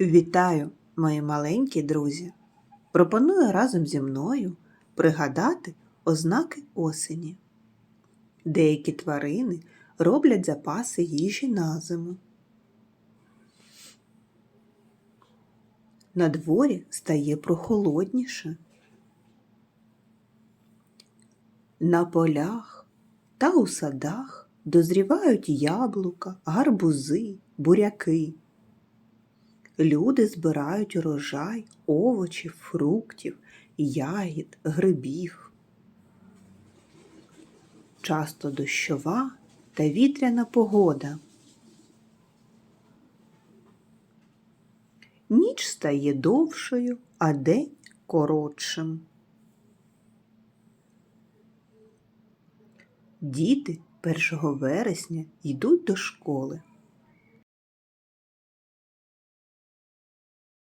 Вітаю, мої маленькі друзі! Пропоную разом зі мною пригадати ознаки осені. Деякі тварини роблять запаси їжі на зиму. На дворі стає прохолодніше. На полях та у садах дозрівають яблука, гарбузи, буряки. Люди збирають урожай овочів, фруктів, ягід, грибів. Часто дощова та вітряна погода. Ніч стає довшою, а день коротшим. Діти 1 вересня йдуть до школи.